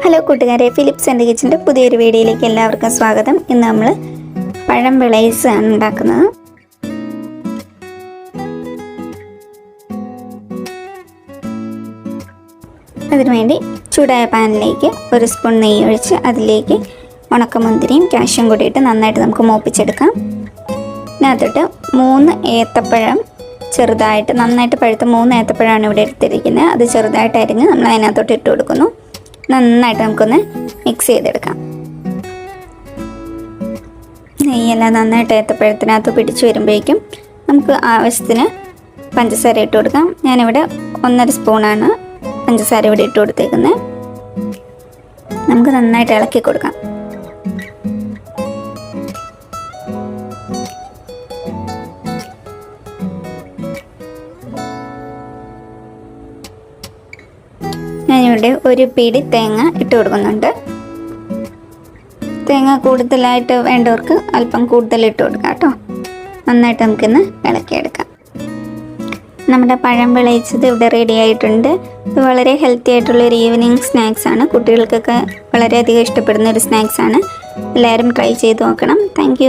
Hello കൂട്ടുകാരെ Philips and കിച്ചന്റെ പുതിയൊരു വീഡിയോയിലേക്ക് എല്ലാവർക്കും സ്വാഗതം. ഇന്ന് നമ്മൾ പഴം വിളയിസ് ആണ് ഉണ്ടാക്കുന്നത്. അതിനുവേണ്ടി ചൂടായ പാനിലേക്ക് ഒരു സ്പൂൺ നെയ്യ് ഒഴിച്ച് അതിലേക്ക് ഉണക്കമുന്തിരിയും കാഷ്യം കൂടി ഇട്ട് നന്നായിട്ട് നമുക്ക് മൂപ്പിച്ചെടുക്കാം. ഇതിനകത്തോട്ട് മൂന്ന് ഏത്തപ്പഴം ചെറുതായിട്ട് നന്നായിട്ട് പഴുത്ത മൂന്ന് ഏത്തപ്പഴമാണ് ഇവിടെ എടുത്തിരിക്കുന്നത്. അത് ചെറുതായിട്ട് അരിഞ്ഞ് നമ്മൾ അതിനകത്തോട്ട് ഇട്ട് കൊടുക്കുന്നു. നന്നായിട്ട് നമുക്കൊന്ന് മിക്സ് ചെയ്തെടുക്കാം. നെയ്യെല്ലാം നന്നായിട്ട് ഏത്തപ്പഴത്തിനകത്ത് പിടിച്ചു വരുമ്പോഴേക്കും നമുക്ക് ആവശ്യത്തിന് പഞ്ചസാര ഇട്ട് കൊടുക്കാം. ഞാനിവിടെ ഒന്നര സ്പൂണാണ് പഞ്ചസാര ഇവിടെ ഇട്ട് കൊടുത്തേക്കുന്നത്. നമുക്ക് നന്നായിട്ട് ഇളക്കി കൊടുക്കാം. ഞാനിവിടെ ഒരു പിടി തേങ്ങ ഇട്ട് കൊടുക്കുന്നുണ്ട്. തേങ്ങ കൂടുതലായിട്ട് വേണ്ടവർക്ക് അല്പം കൂടുതൽ ഇട്ട് കൊടുക്കാം കേട്ടോ. നന്നായിട്ട് നമുക്കിന്ന് ഇളക്കിയെടുക്കാം നമ്മുടെ പഴം വിളയിച്ചത് ഇവിടെ റെഡി ആയിട്ടുണ്ട്. ഇത് വളരെ ഹെൽത്തി ആയിട്ടുള്ള ഒരു ഈവനിങ് സ്നാക്സ് ആണ്. കുട്ടികൾക്കൊക്കെ വളരെയധികം ഇഷ്ടപ്പെടുന്ന ഒരു സ്നാക്സ് ആണ്. എല്ലാവരും ട്രൈ ചെയ്ത് നോക്കണം. താങ്ക്